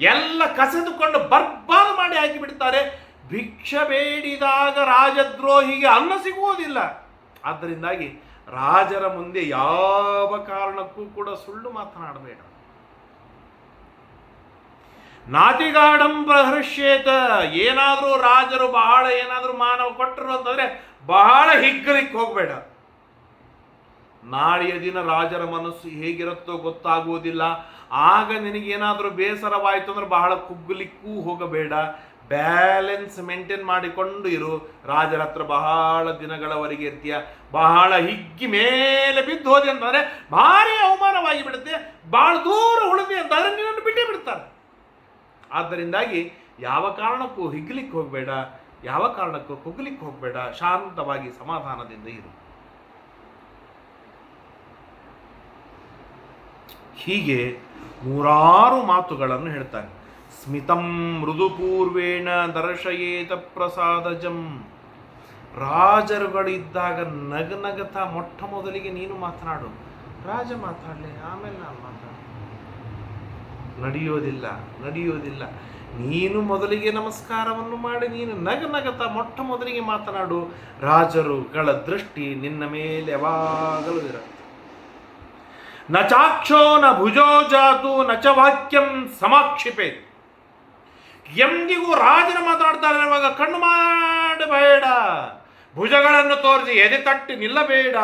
ಎಲ್ಲ ಕಸೆದುಕೊಂಡು ಬರ್ಬಾದ್ ಮಾಡಿ ಹಾಕಿ ಬಿಡ್ತಾರೆ. ಭಿಕ್ಷ ಬೇಡಿದಾಗ ರಾಜದ್ರೋಹಿಗೆ ಅನ್ನ ಸಿಗುವುದಿಲ್ಲ. ಆದ್ದರಿಂದಾಗಿ ರಾಜರ ಮುಂದೆ ಯಾವ ಕಾರಣಕ್ಕೂ ಕೂಡ ಸುಳ್ಳು ಮಾತನಾಡಬೇಡ. ನಾತಿಗಾಡಂ ಪ್ರಹರ್ಷೇತ ಏನಾದರೂ ರಾಜರು ಬಹಳ ಏನಾದರೂ ಮಾನವ ಕೊಟ್ಟರು ಅಂತಂದ್ರೆ ಬಹಳ ಹಿಗ್ಗಲಿಕ್ಕೆ ಹೋಗಬೇಡ. ನಾಳೆಯ ದಿನ ರಾಜರ ಮನಸ್ಸು ಹೇಗಿರುತ್ತೋ ಗೊತ್ತಾಗುವುದಿಲ್ಲ. ಆಗ ನಿನಗೇನಾದರೂ ಬೇಸರವಾಯಿತು ಅಂದ್ರೆ ಬಹಳ ಕುಗ್ಗಲಿಕ್ಕೂ ಹೋಗಬೇಡ. ಬ್ಯಾಲೆನ್ಸ್ ಮೇಂಟೈನ್ ಮಾಡಿಕೊಂಡು ಇರು. ರಾಜರ ಹತ್ರ ಬಹಳ ದಿನಗಳವರೆಗೆ ಇರ್ತೀಯ. ಬಹಳ ಹಿಗ್ಗಿ ಮೇಲೆ ಬಿದ್ದು ಹೋದೆ ಅಂತಂದರೆ ಭಾರಿ ಅವಮಾನವಾಗಿ ಬಿಡುತ್ತೆ. ಬಹಳ ದೂರ ಉಳಿದೆ ಅಂತಂದರೆ ನಿನ್ನನ್ನು ಬಿಟ್ಟೇ ಬಿಡ್ತಾರೆ. ಆದ್ದರಿಂದಾಗಿ ಯಾವ ಕಾರಣಕ್ಕೂ ಹಿಗ್ಲಿಕ್ಕೆ ಹೋಗಬೇಡ. ಯಾವ ಕಾರಣಕ್ಕೂ ಕುಗ್ಲಿಕ್ಕೆ ಹೋಗಬೇಡ. ಶಾಂತವಾಗಿ ಸಮಾಧಾನದಿಂದ ಇರು. ಹೀಗೆ ನೂರಾರು ಮಾತುಗಳನ್ನು ಹೇಳ್ತಾನೆ. ಸ್ಮಿತಂ ಮೃದುಪೂರ್ವೇಣ ದರ್ಶಯೇತ ಪ್ರಸಾದಜಂ ರಾಜರುಗಳಿದ್ದಾಗ ನಗ ನಗತ ಮೊಟ್ಟ ಮೊದಲಿಗೆ ನೀನು ಮಾತನಾಡು. ರಾಜ ಮಾತಾಡಲಿ, ಆಮೇಲೆ ನಾನು ಮಾತಾಡ ನಡೆಯೋದಿಲ್ಲ ನಡೆಯೋದಿಲ್ಲ. ನೀನು ಮೊದಲಿಗೆ ನಮಸ್ಕಾರವನ್ನು ಮಾಡಿ, ನೀನು ನಗ ನಗತ ಮೊಟ್ಟ ಮೊದಲಿಗೆ ಮಾತನಾಡು. ರಾಜರುಗಳ ದೃಷ್ಟಿ ನಿನ್ನ ಮೇಲೆ ಯಾವಾಗಲೂ ಇರುತ್ತೆ. ನ ಚಾಕ್ಷೋ ನ ಭುಜೋ ಜಾತು, ನ ಚ ವಾಕ್ಯಂ ಸಮಾಕ್ಷಿಪೆ ಎಂದಿಗೂ ರಾಜನ ಮಾತಾಡ್ತಾರೆ ಇರುವಾಗ ಕಣ್ಣು ಮಾಡಬೇಡ ಭುಜಗಳನ್ನು ತೋರಿಸಿ ಎದೆ ತಟ್ಟಿ ನಿಲ್ಲಬೇಡ.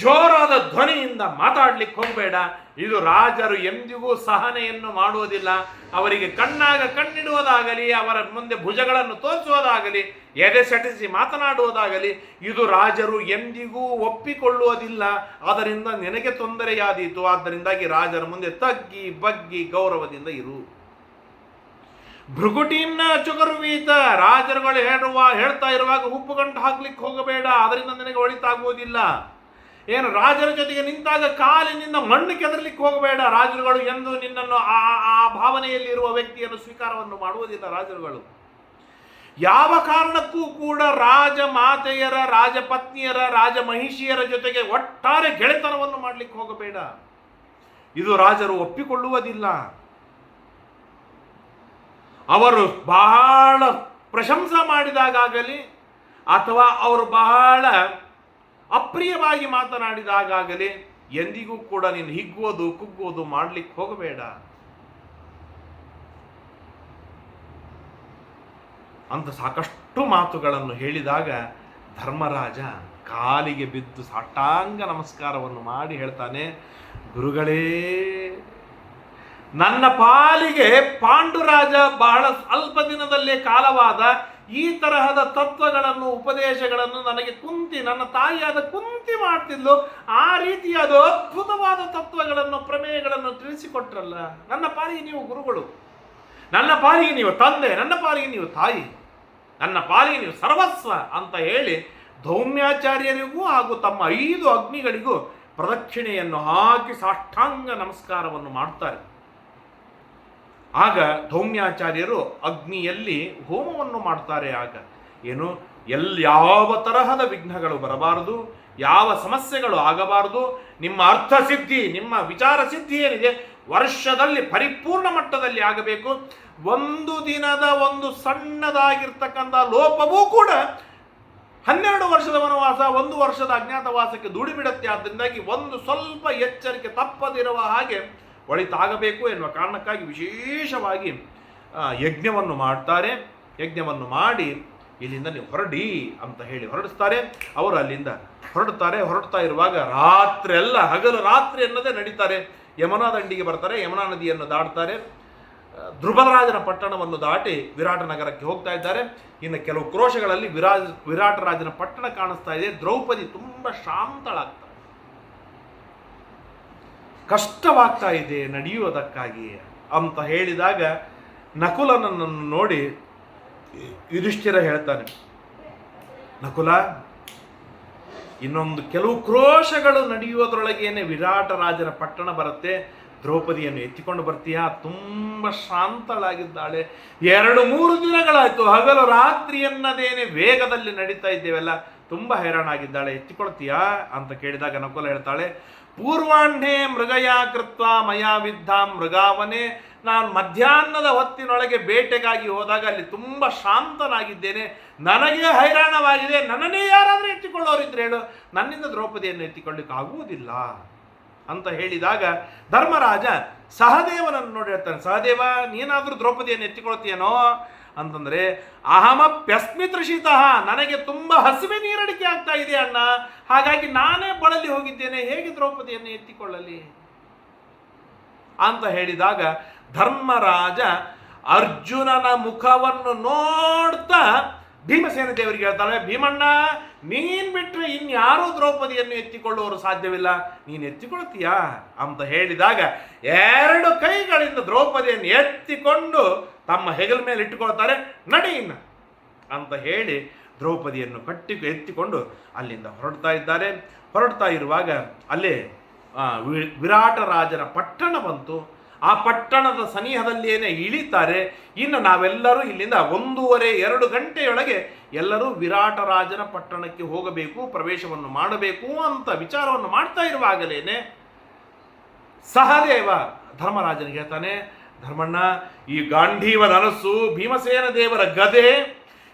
ಜೋರಾದ ಧ್ವನಿಯಿಂದ ಮಾತಾಡ್ಲಿಕ್ಕೆ ಹೋಗಬೇಡ. ಇದು ರಾಜರು ಎಂದಿಗೂ ಸಹನೆಯನ್ನು ಮಾಡುವುದಿಲ್ಲ. ಅವರಿಗೆ ಕಣ್ಣಾಗ ಕಣ್ಣಿಡುವುದಾಗಲಿ, ಅವರ ಮುಂದೆ ಭುಜಗಳನ್ನು ತೋರಿಸುವುದಾಗಲಿ, ಎದೆ ಸಟಿಸಿ ಮಾತನಾಡುವುದಾಗಲಿ, ಇದು ರಾಜರು ಎಂದಿಗೂ ಒಪ್ಪಿಕೊಳ್ಳುವುದಿಲ್ಲ. ಅದರಿಂದ ನಿನಗೆ ತೊಂದರೆಯಾದೀತು. ಆದ್ದರಿಂದಾಗಿ ರಾಜರ ಮುಂದೆ ತಗ್ಗಿ ಬಗ್ಗಿ ಗೌರವದಿಂದ ಇರು. ಭೃಗುಟಿನ ಚುಗರುವೀತ, ರಾಜರುಗಳು ಹೇಳುವ, ಹೇಳ್ತಾ ಇರುವಾಗ ಉಪ್ಪು ಗಂಟು ಹಾಕ್ಲಿಕ್ಕೆ ಹೋಗಬೇಡ, ಅದರಿಂದ ನಿನಗೆ ಒಳಿತಾಗುವುದಿಲ್ಲ. ಏನು, ರಾಜರ ಜೊತೆಗೆ ನಿಂತಾಗ ಕಾಲಿನಿಂದ ಮಣ್ಣು ಕೆದರ್ಲಿಕ್ಕೆ ಹೋಗಬೇಡ, ರಾಜರುಗಳು ಎಂದು ನಿನ್ನನ್ನು ಆ ಆ ಭಾವನೆಯಲ್ಲಿ ಇರುವ ವ್ಯಕ್ತಿಯನ್ನು ಸ್ವೀಕಾರವನ್ನು ಮಾಡುವುದಿಲ್ಲ ರಾಜರುಗಳು. ಯಾವ ಕಾರಣಕ್ಕೂ ಕೂಡ ರಾಜ ಮಾತೆಯರ ರಾಜಪತ್ನಿಯರ ರಾಜ ಮಹಿಷಿಯರ ಜೊತೆಗೆ ಒಟ್ಟಾರೆ ಗೆಳೆತನವನ್ನು ಮಾಡಲಿಕ್ಕೆ ಹೋಗಬೇಡ. ಇದು ರಾಜರು ಒಪ್ಪಿಕೊಳ್ಳುವುದಿಲ್ಲ. ಅವರು ಬಹಳ ಪ್ರಶಂಸೆ ಮಾಡಿದಾಗಲಿ ಅಥವಾ ಅವರು ಬಹಳ ಅಪ್ರಿಯವಾಗಿ ಮಾತನಾಡಿದಾಗಲಿ ಎಂದಿಗೂ ಕೂಡ ನೀನು ಹಿಗ್ಗೋದು, ಕುಗ್ಗೋದು ಮಾಡಲಿಕ್ಕೆ ಹೋಗಬೇಡ. ಅಂತ ಸಾಕಷ್ಟು ಮಾತುಗಳನ್ನು ಹೇಳಿದಾಗ ಧರ್ಮರಾಜ ಕಾಲಿಗೆ ಬಿದ್ದು ಸಾಷ್ಟಾಂಗ ನಮಸ್ಕಾರವನ್ನು ಮಾಡಿ ಹೇಳ್ತಾನೆ, ಗುರುಗಳೇ ನನ್ನ ಪಾಲಿಗೆ ಪಾಂಡುರಾಜ ಬಹಳ ಅಲ್ಪ ದಿನದಲ್ಲೇ ಕಾಲವಾದ ಈ ತರಹದ ತತ್ವಗಳನ್ನು, ಉಪದೇಶಗಳನ್ನು ನನಗೆ ಕುಂತಿ, ನನ್ನ ತಾಯಿಯಾದ ಕುಂತಿ ಮಾಡ್ತಿದ್ಲು. ಆ ರೀತಿಯಾದ ಅದ್ಭುತವಾದ ತತ್ವಗಳನ್ನು, ಪ್ರಮೇಯಗಳನ್ನು ತಿಳಿಸಿಕೊಟ್ರಲ್ಲ. ನನ್ನ ಪಾಲಿಗೆ ನೀವು ಗುರುಗಳು. ನನ್ನ ಪಾಲಿಗೆ ನೀವು ತಂದೆ, ನನ್ನ ಪಾಲಿಗೆ ನೀವು ತಾಯಿ, ನನ್ನ ಪಾಲಿಗೆ ನೀವು ಸರ್ವಸ್ವ ಅಂತ ಹೇಳಿ ಧೌಮ್ಯಾಚಾರ್ಯರಿಗೂ ಹಾಗೂ ತಮ್ಮ ಐದು ಅಗ್ನಿಗಳಿಗೂ ಪ್ರದಕ್ಷಿಣೆಯನ್ನು ಹಾಕಿ ಸಾಷ್ಟಾಂಗ ನಮಸ್ಕಾರವನ್ನು ಮಾಡ್ತಾರೆ. ಆಗ ಧೌಮ್ಯಾಚಾರ್ಯರು ಅಗ್ನಿಯಲ್ಲಿ ಹೋಮವನ್ನು ಮಾಡ್ತಾರೆ ಆಗ. ಏನು? ಎಲ್ಲಿ ಯಾವ ತರಹದ ವಿಘ್ನಗಳು ಬರಬಾರದು? ಯಾವ ಸಮಸ್ಯೆಗಳು ಆಗಬಾರದು? ನಿಮ್ಮ ಅರ್ಥ ಸಿದ್ಧಿ ನಿಮ್ಮ ವಿಚಾರ ಸಿದ್ಧಿ ಏನಿದೆ ವರ್ಷದಲ್ಲಿ ಪರಿಪೂರ್ಣ ಮಟ್ಟದಲ್ಲಿ ಆಗಬೇಕು. ಒಂದು ದಿನದ ಒಂದು ಸಣ್ಣದಾಗಿರ್ತಕ್ಕಂಥ ಲೋಪವೂ ಕೂಡ ಹನ್ನೆರಡು ವರ್ಷದ ವನವಾಸ, ಒಂದು ವರ್ಷದ ಅಜ್ಞಾತವಾಸಕ್ಕೆ ದುಡಿಬಿಡತ್ತೆ. ಆದ್ದರಿಂದಾಗಿ ಒಂದು ಸ್ವಲ್ಪ ಎಚ್ಚರಿಕೆ ತಪ್ಪದಿರುವ ಹಾಗೆ ಒಳಿತಾಗಬೇಕು ಎನ್ನುವ ಕಾರಣಕ್ಕಾಗಿ ವಿಶೇಷವಾಗಿ ಯಜ್ಞವನ್ನು ಮಾಡ್ತಾರೆ. ಯಜ್ಞವನ್ನು ಮಾಡಿ ಇಲ್ಲಿಂದ ನೀವು ಹೊರಡಿ ಅಂತ ಹೇಳಿ ಹೊರಡಿಸ್ತಾರೆ. ಅವರು ಅಲ್ಲಿಂದ ಹೊರಡ್ತಾರೆ. ಹೊರಡ್ತಾ ಇರುವಾಗ ರಾತ್ರಿ ಎಲ್ಲ ಹಗಲು ರಾತ್ರಿ ಅನ್ನೋದೇ ನಡೀತಾರೆ. ಯಮುನಾ ದಂಡಿಗೆ ಬರ್ತಾರೆ. ಯಮುನಾ ನದಿಯನ್ನು ದಾಟ್ತಾರೆ. ಧ್ರುವರಾಜನ ಪಟ್ಟಣವನ್ನು ದಾಟಿ ವಿರಾಟ ನಗರಕ್ಕೆ ಹೋಗ್ತಾ ಇದ್ದಾರೆ. ಇನ್ನು ಕೆಲವು ಕ್ರೋಶಗಳಲ್ಲಿ ವಿರಾಜ್ ವಿರಾಟರಾಜನ ಪಟ್ಟಣ ಕಾಣಿಸ್ತಾ ಇದೆ. ದ್ರೌಪದಿ ತುಂಬ ಶಾಂತಳಾಗ್ತಾಳೆ ಕಷ್ಟವಾಗ್ತಾ ಇದೆ, ನಡೆಯುವುದಕ್ಕಾಗಿ ಅಂತ ಹೇಳಿದಾಗ ನಕುಲನನ್ನು ನೋಡಿ ಯುಧಿಷ್ಠಿರ ಹೇಳ್ತಾನೆ, ನಕುಲ, ಇನ್ನೊಂದು ಕೆಲವು ಕ್ರೋಶಗಳು ನಡೆಯುವುದರೊಳಗೇನೆ ವಿರಾಟ ರಾಜರ ಪಟ್ಟಣ ಬರುತ್ತೆ. ದ್ರೌಪದಿಯನ್ನು ಎತ್ತಿಕೊಂಡು ಬರ್ತೀಯಾ? ತುಂಬ ಶಾಂತಳಾಗಿದ್ದಾಳೆ. ಎರಡು ಮೂರು ದಿನಗಳಾಯಿತು, ಹಗಲು ರಾತ್ರಿ ಅನ್ನದೇನೆ ವೇಗದಲ್ಲಿ ನಡೀತಾ ಇದ್ದೇವೆಲ್ಲ. ತುಂಬ ಹೈರಾಣಾಗಿದ್ದಾಳೆ. ಎತ್ತಿಕೊಳ್ತೀಯಾ? ಅಂತ ಕೇಳಿದಾಗ ನಕುಲ ಹೇಳ್ತಾಳೆ ಪೂರ್ವಾಹ್ಣೆ ಮೃಗಯ ಕೃತ್ವ ಮಯಾ ಮೃಗಾವನೆ. ನಾನು ಮಧ್ಯಾಹ್ನದ ಹೊತ್ತಿನೊಳಗೆ ಬೇಟೆಗಾಗಿ ಹೋದಾಗ ಅಲ್ಲಿ ತುಂಬ ಶಾಂತನಾಗಿದ್ದೇನೆ. ನನಗೆ ಹೈರಾಣವಾಗಿದೆ. ನನ್ನನ್ನೇ ಯಾರಾದರೂ ಎತ್ತಿಕೊಳ್ಳೋರಿದ್ರೆ ಹೇಳು. ನನ್ನಿಂದ ದ್ರೌಪದಿಯನ್ನು ಎತ್ತಿಕೊಳ್ಳಿಕ್ಕೆ ಆಗುವುದಿಲ್ಲ ಅಂತ ಹೇಳಿದಾಗ ಧರ್ಮರಾಜ ಸಹದೇವನನ್ನು ನೋಡಿ ಹೇಳ್ತಾನೆ. ಸಹದೇವ, ನೀನಾದರೂ ದ್ರೌಪದಿಯನ್ನು ಎತ್ತಿಕೊಳ್ತೀಯನೋ ಅಂತಂದ್ರೆ ತೃಷಿತ ನನಗೆ ತುಂಬ ಹಸಿವೆ ನೀರಡಿಕೆ ಆಗ್ತಾ ಇದೆ ಅಣ್ಣ. ಹಾಗಾಗಿ ನಾನೇ ಬಳಲಿ ಹೋಗಿದ್ದೇನೆ. ಹೇಗೆ ದ್ರೌಪದಿಯನ್ನು ಎತ್ತಿಕೊಳ್ಳಲಿ? ಅಂತ ಹೇಳಿದಾಗ ಧರ್ಮರಾಜ ಅರ್ಜುನನ ಮುಖವನ್ನು ನೋಡ್ತಾ ಭೀಮಸೇನ ದೇವರಿಗೆ ಹೇಳ್ತಾನೆ ಭೀಮಣ್ಣ, ನೀನ್ ಬಿಟ್ಟರೆ ಇನ್ಯಾರೂ ದ್ರೌಪದಿಯನ್ನು ಎತ್ತಿಕೊಳ್ಳುವರು ಸಾಧ್ಯವಿಲ್ಲ. ನೀನು ಎತ್ತಿಕೊಳ್ತೀಯಾ ಅಂತ ಹೇಳಿದಾಗ ಎರಡು ಕೈಗಳಿಂದ ದ್ರೌಪದಿಯನ್ನು ಎತ್ತಿಕೊಂಡು ತಮ್ಮ ಹೆಗಲ ಮೇಲೆ ಇಟ್ಟುಕೊಳ್ತಾರೆ ನಡೆಯಿನ್ನ ಅಂತ ಹೇಳಿ ದ್ರೌಪದಿಯನ್ನು ಕಟ್ಟಿ ಎತ್ತಿಕೊಂಡು ಅಲ್ಲಿಂದ ಹೊರಡ್ತಾ ಇದ್ದಾರೆ. ಹೊರಡ್ತಾ ಇರುವಾಗ ಅಲ್ಲಿ ವಿರಾಟ ರಾಜನ ಪಟ್ಟಣ ಬಂತು. ಆ ಪಟ್ಟಣದ ಸನಿಹದಲ್ಲಿಯೇ ಇಳಿತಾರೆ. ಇನ್ನು ನಾವೆಲ್ಲರೂ ಇಲ್ಲಿಂದ ಒಂದೂವರೆ, ಎರಡು ಗಂಟೆಯೊಳಗೆ ಎಲ್ಲರೂ ವಿರಾಟ ರಾಜನ ಪಟ್ಟಣಕ್ಕೆ ಹೋಗಬೇಕು, ಪ್ರವೇಶವನ್ನು ಮಾಡಬೇಕು ಅಂತ ವಿಚಾರವನ್ನು ಮಾಡ್ತಾ ಇರುವಾಗಲೇನೆ ಸಹದೇವ ಧರ್ಮರಾಜನಿಗೆ ಹೇಳ್ತಾನೆ ಧರ್ಮಣ್ಣ, ಈ ಗಾಂಧೀವ ಅನಸ್ಸು ಭೀಮಸೇನ ದೇವರ ಗದೆ,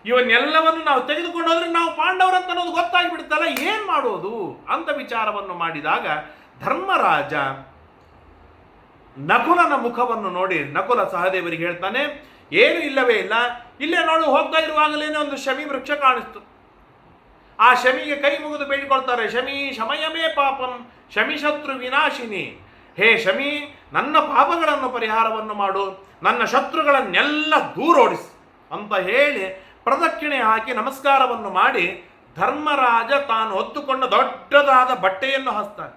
ಇವನ್ನೆಲ್ಲವನ್ನು ನಾವು ತೆಗೆದುಕೊಂಡೋದ್ರೆ ನಾವು ಪಾಂಡವರಂತ ಅನ್ನೋದು ಗೊತ್ತಾಗಿ ಬಿಡುತ್ತಲ್ಲ ಏನ್ ಮಾಡೋದು ಅಂತ ವಿಚಾರವನ್ನು ಮಾಡಿದಾಗ ಧರ್ಮರಾಜ ನಕುಲನ ಮುಖವನ್ನು ನೋಡಿ, ನಕುಲ ಸಹದೇವರಿಗೆ ಹೇಳ್ತಾನೆ, ಏನು ಇಲ್ಲವೇ ಇಲ್ಲ, ಇಲ್ಲೇ ನೋಡು, ಹೋಗ್ತಾ ಇರುವಾಗಲೇ ಒಂದು ಶಮಿ ವೃಕ್ಷ ಕಾಣಿಸ್ತು. ಆ ಶಮಿಗೆ ಕೈ ಮುಗಿದು ಬೇಡಿಕೊಳ್ತಾರೆ, ಶಮಿ, ಶಮಯಮೇ ಪಾಪಂ, ಶಮಿ ಶತ್ರು ವಿನಾಶಿನಿ. ಹೇ ಶಮಿ ನನ್ನ ಪಾಪಗಳನ್ನು ಪರಿಹಾರವನ್ನು ಮಾಡು, ನನ್ನ ಶತ್ರುಗಳನ್ನೆಲ್ಲ ದೂರೋಡಿಸು ಅಂತ ಹೇಳಿ ಪ್ರದಕ್ಷಿಣೆ ಹಾಕಿ ನಮಸ್ಕಾರವನ್ನು ಮಾಡಿ ಧರ್ಮರಾಜ ತಾನು ಹೊತ್ತುಕೊಂಡ ದೊಡ್ಡದಾದ ಬಟ್ಟೆಯನ್ನು ಹಾಸ್ತಾನೆ.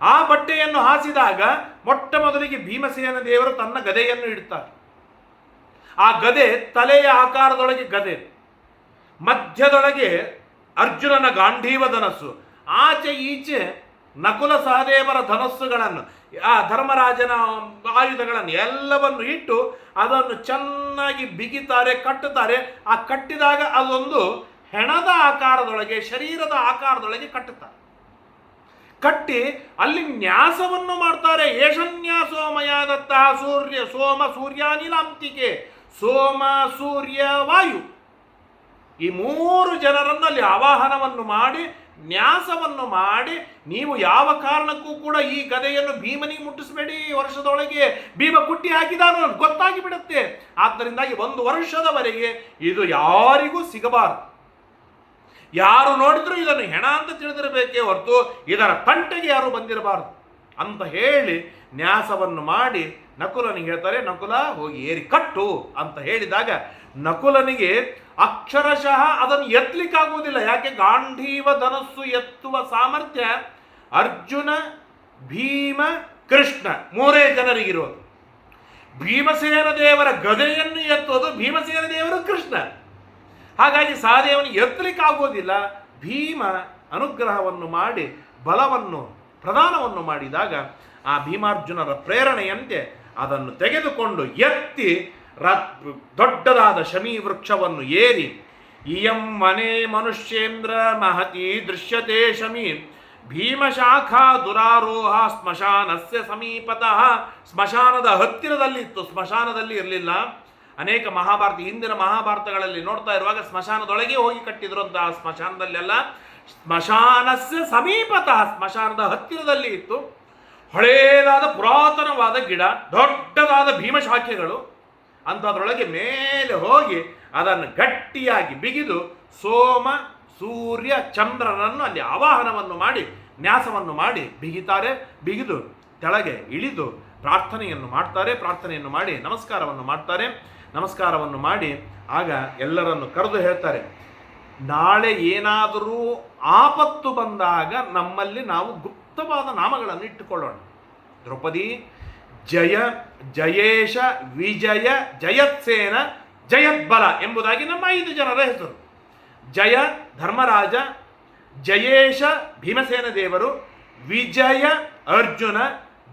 ಆ ಬಟ್ಟೆಯನ್ನು ಹಾಸಿದಾಗ ಮೊಟ್ಟ ಮೊದಲಿಗೆ ಭೀಮಸೇನ ದೇವರು ತನ್ನ ಗದೆಯನ್ನು ಇಡ್ತಾರೆ. ಆ ಗದೆ ತಲೆಯ ಆಕಾರದೊಳಗೆ ಗದೆ, ಮಧ್ಯದೊಳಗೆ ಅರ್ಜುನನ ಗಾಂಧೀವ ಧನಸ್ಸು, ಆಚೆ ಈಚೆ ನಕುಲ ಸಹದೇವರ ಧನಸ್ಸುಗಳನ್ನು, ಆ ಧರ್ಮರಾಜನ ಆಯುಧಗಳನ್ನು ಎಲ್ಲವನ್ನು ಇಟ್ಟು ಅದನ್ನು ಚೆನ್ನಾಗಿ ಬಿಗಿತಾರೆ, ಕಟ್ಟುತ್ತಾರೆ. ಆ ಕಟ್ಟಿದಾಗ ಅದೊಂದು ಹೆಣದ ಆಕಾರದೊಳಗೆ, ಶರೀರದ ಆಕಾರದೊಳಗೆ ಕಟ್ಟುತ್ತಾರೆ. ಕಟ್ಟಿ ಅಲ್ಲಿ ನ್ಯಾಸವನ್ನು ಮಾಡ್ತಾರೆ. ಏಷನ್ಯಾಸೋಮಯಾದತ್ತ ಸೂರ್ಯ, ಸೋಮ ಸೂರ್ಯಾನಿಲಾಂತಿಕೆ ಸೋಮ ಸೂರ್ಯ ವಾಯು. ಈ ಮೂರು ಜನರನ್ನು ಅಲ್ಲಿ ಆವಾಹನವನ್ನು ಮಾಡಿ ನ್ಯಾಸವನ್ನು ಮಾಡಿ ನೀವು ಯಾವ ಕಾರಣಕ್ಕೂ ಕೂಡ ಈ ಗದೆಯನ್ನು ಭೀಮನಿಗೆ ಮುಟ್ಟಿಸಬೇಡಿ. ವರ್ಷದೊಳಗೆ ಭೀಮ ಕುಟ್ಟಿ ಹಾಕಿದಾನು ಗೊತ್ತಾಗಿ ಬಿಡುತ್ತೆ. ಆದ್ದರಿಂದಾಗಿ ಒಂದು ವರ್ಷದವರೆಗೆ ಇದು ಯಾರಿಗೂ ಸಿಗಬಾರದು. ಯಾರು ನೋಡಿದ್ರು ಇದನ್ನು ಹೆಣ ಅಂತ ತಿಳಿದಿರಬೇಕೇ ಹೊರತು ಇದರ ತಂಟೆಗೆ ಯಾರು ಬಂದಿರಬಾರದು. ಅಂತ ಹೇಳಿ ನ್ಯಾಸವನ್ನು ಮಾಡಿ ನಕುಲನಿಗೆ ಹೇಳ್ತಾರೆ, ನಕುಲ, ಹೋಗಿ ಏರಿ ಕಟ್ಟು. ಅಂತ ಹೇಳಿದಾಗ ನಕುಲನಿಗೆ ಅಕ್ಷರಶಃ ಅದನ್ನು ಎತ್ತಲಿಕ್ಕಾಗುವುದಿಲ್ಲ. ಯಾಕೆ? ಗಾಂಧೀವ ಧನಸ್ಸು ಎತ್ತುವ ಸಾಮರ್ಥ್ಯ ಅರ್ಜುನ, ಭೀಮ, ಕೃಷ್ಣ ಮೂರೇ ಜನರಿಗಿರೋದು. ಭೀಮಸೇನ ದೇವರ ಗದೆಯನ್ನು ಎತ್ತೋದು ಭೀಮಸೇನ ದೇವರು ಕೃಷ್ಣ. ಹಾಗಾಗಿ ಸಹದೇವನು ಎತ್ತಲಿಕ್ಕಾಗೋದಿಲ್ಲ ಭೀಮ ಅನುಗ್ರಹವನ್ನು ಮಾಡಿ, ಬಲವನ್ನು ಪ್ರದಾನವನ್ನು ಮಾಡಿದಾಗ ಆ ಭೀಮಾರ್ಜುನರ ಪ್ರೇರಣೆಯಂತೆ ಅದನ್ನು ತೆಗೆದುಕೊಂಡು ಎತ್ತಿ ರ- ದೊಡ್ಡದಾದ ಶಮಿ ವೃಕ್ಷವನ್ನು ಏರಿ, ಇಯಂ ಮನೆ ಮನುಷ್ಯೇಂದ್ರ ಮಹತಿ ದೃಶ್ಯತೆ ಶಮಿ, ಭೀಮಶಾಖಾ ದುರಾರೋಹ ಸ್ಮಶಾನಸ್ಯ ಸಮೀಪತಃ, ಸ್ಮಶಾನದ ಹತ್ತಿರದಲ್ಲಿತ್ತು, ಸ್ಮಶಾನದಲ್ಲಿ ಇರಲಿಲ್ಲ. ಅನೇಕ ಮಹಾಭಾರತ, ಹಿಂದಿನ ಮಹಾಭಾರತಗಳಲ್ಲಿ ನೋಡ್ತಾ ಇರುವಾಗ ಸ್ಮಶಾನದೊಳಗೆ ಹೋಗಿ ಕಟ್ಟಿದ್ರಂತಹ ಸ್ಮಶಾನದಲ್ಲೆಲ್ಲ ಸ್ಮಶಾನಸ್ಯ ಸಮೀಪತಃ ಸ್ಮಶಾನದ ಹತ್ತಿರದಲ್ಲಿ ಇತ್ತು. ಹಳೇದಾದ ಪುರಾತನವಾದ ಗಿಡ, ದೊಡ್ಡದಾದ ಭೀಮಶಾಖೆಗಳು ಅಂಥದ್ರೊಳಗೆ ಮೇಲೆ ಹೋಗಿ ಅದನ್ನು ಗಟ್ಟಿಯಾಗಿ ಬಿಗಿದು ಸೋಮ, ಸೂರ್ಯ, ಚಂದ್ರನನ್ನು ಅಲ್ಲಿ ಆವಾಹನವನ್ನು ಮಾಡಿ, ನ್ಯಾಸವನ್ನು ಮಾಡಿ ಬಿಗಿತಾರೆ, ಬಿಗಿದು ಕೆಳಗೆ ಇಳಿದು ಪ್ರಾರ್ಥನೆಯನ್ನು ಮಾಡ್ತಾರೆ, ಪ್ರಾರ್ಥನೆಯನ್ನು ಮಾಡಿ ನಮಸ್ಕಾರವನ್ನು ಮಾಡ್ತಾರೆ. ನಮಸ್ಕಾರವನ್ನು ಮಾಡಿ ಆಗ ಎಲ್ಲರನ್ನು ಕರೆದು ಹೇಳ್ತಾರೆ, ನಾಳೆ ಏನಾದರೂ ಆಪತ್ತು ಬಂದಾಗ ನಮ್ಮಲ್ಲಿ ನಾವು ಗುಪ್ತವಾದ ನಾಮಗಳನ್ನು ಇಟ್ಟುಕೊಳ್ಳೋಣ. ದ್ರೌಪದಿ ಜಯ, ಜಯೇಶ, ವಿಜಯ, ಜಯತ್ಸೇನ, ಜಯದ್ಬಲ ಎಂಬುದಾಗಿ ನಮ್ಮ ಐದು ಜನರ ಹೆಸರು. ಜಯ, ಧರ್ಮರಾಜ, ಜಯೇಶ, ಭೀಮಸೇನ ದೇವರು, ವಿಜಯ, ಅರ್ಜುನ,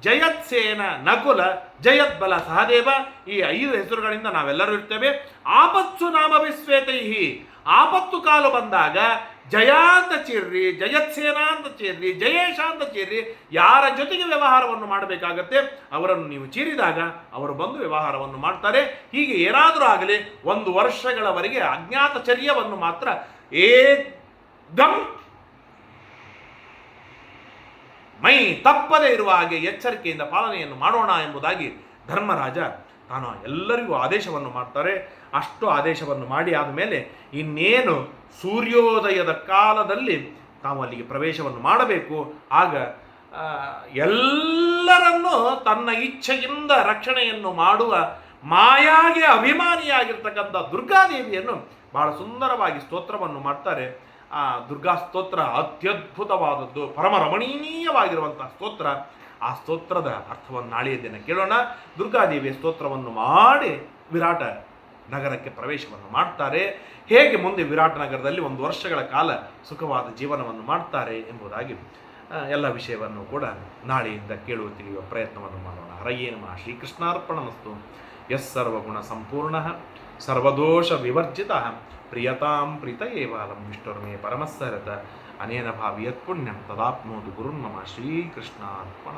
ಜಯತ್ಸೇನ, ನಕುಲ, ಜಯದ್ಬಲ ಸಹದೇವ ಈ ಐದು ಹೆಸರುಗಳಿಂದ ನಾವೆಲ್ಲರೂ ಇರ್ತೇವೆ. ಆಪತ್ಸು ನಾಮ ವಿಶ್ವೇತೈಹಿ. ಆಪತ್ತು ಕಾಲು ಬಂದಾಗ ಜಯ ಅಂತ ಚೀರ್ರಿ ಜಯತ್ಸೇನಾ ಅಂತ ಚೀರ್ರಿ ಜಯೇಶ ಅಂತ ಚೀರ್ರಿ, ಯಾರ ಜೊತೆಗೆ ವ್ಯವಹಾರವನ್ನು ಮಾಡಬೇಕಾಗತ್ತೆ, ಅವರನ್ನು ನೀವು ಚೀರಿದಾಗ ಅವರು ಬಂದು ವ್ಯವಹಾರವನ್ನು ಮಾಡ್ತಾರೆ. ಹೀಗೆ ಏನಾದರೂ ಆಗಲಿ, ಒಂದು ವರ್ಷಗಳವರೆಗೆ ಅಜ್ಞಾತ ಚರ್ಯವನ್ನು ಮಾತ್ರ ಏದಂ ಮೈ ತಪ್ಪದೇ ಇರುವ ಹಾಗೆ ಎಚ್ಚರಿಕೆಯಿಂದ ಪಾಲನೆಯನ್ನು ಮಾಡೋಣ ಎಂಬುದಾಗಿ ಧರ್ಮರಾಜ ತಾನು ಎಲ್ಲರಿಗೂ ಆದೇಶವನ್ನು ಮಾಡ್ತಾರೆ. ಅಷ್ಟು ಆದೇಶವನ್ನು ಮಾಡಿ ಆದಮೇಲೆ ಇನ್ನೇನು ಸೂರ್ಯೋದಯದ ಕಾಲದಲ್ಲಿ ತಾವು ಅಲ್ಲಿಗೆ ಪ್ರವೇಶವನ್ನು ಮಾಡಬೇಕು, ಆಗ ಎಲ್ಲರನ್ನು ತನ್ನ ಇಚ್ಛೆಯಿಂದ ರಕ್ಷಣೆಯನ್ನು ಮಾಡುವ ಮಾಯಾಗೆ ಅಭಿಮಾನಿಯಾಗಿರ್ತಕ್ಕಂಥ ದುರ್ಗಾದೇವಿಯನ್ನು ಬಹಳ ಸುಂದರವಾಗಿ ಸ್ತೋತ್ರವನ್ನು ಮಾಡ್ತಾರೆ. ಆ ದುರ್ಗಾ ಸ್ತೋತ್ರ ಅತ್ಯದ್ಭುತವಾದದ್ದು ಪರಮ ರಮಣೀಯವಾಗಿರುವಂತಹ ಸ್ತೋತ್ರ. ಆ ಸ್ತೋತ್ರದ ಅರ್ಥವನ್ನು ನಾಳೆಯ ದಿನ ಕೇಳೋಣ. ದುರ್ಗಾದೇವಿಯ ಸ್ತೋತ್ರವನ್ನು ಮಾಡಿ ವಿರಾಟ ನಗರಕ್ಕೆ ಪ್ರವೇಶವನ್ನು ಮಾಡ್ತಾರೆ. ಹೇಗೆ ಮುಂದೆ ವಿರಾಟ ನಗರದಲ್ಲಿ ಒಂದು ವರ್ಷಗಳ ಕಾಲ ಸುಖವಾದ ಜೀವನವನ್ನು ಮಾಡ್ತಾರೆ ಎಂಬುದಾಗಿ ಎಲ್ಲ ವಿಷಯವನ್ನು ಕೂಡ ನಾಳೆಯಿಂದ ಕೇಳುವ ತಿಳಿಯುವ ಪ್ರಯತ್ನವನ್ನು ಮಾಡೋಣ. ಹರಯೇ ನಮಃ. ಶ್ರೀಕೃಷ್ಣಾರ್ಪಣಮಸ್ತು. ಎಸ್ ಸರ್ವಗುಣ ಸಂಪೂರ್ಣ, ಸರ್ವದೋಷ ವಿವರ್ಜಿತ, ಪ್ರಿಯತಾಂ ಪ್ರೀತ ಏವಾಲಂ ವಿಷ್ಣುರ್ಮೇ ಪರಮಸ್ಸರತ ಅನೇನ ಭಾವಿಯತ್ ಪುಣ್ಯಂ ತದಾಪ್ನೋದು ಗುರುನ್ಮಮ ಶ್ರೀಕೃಷ್ಣಾರ್ಪಣ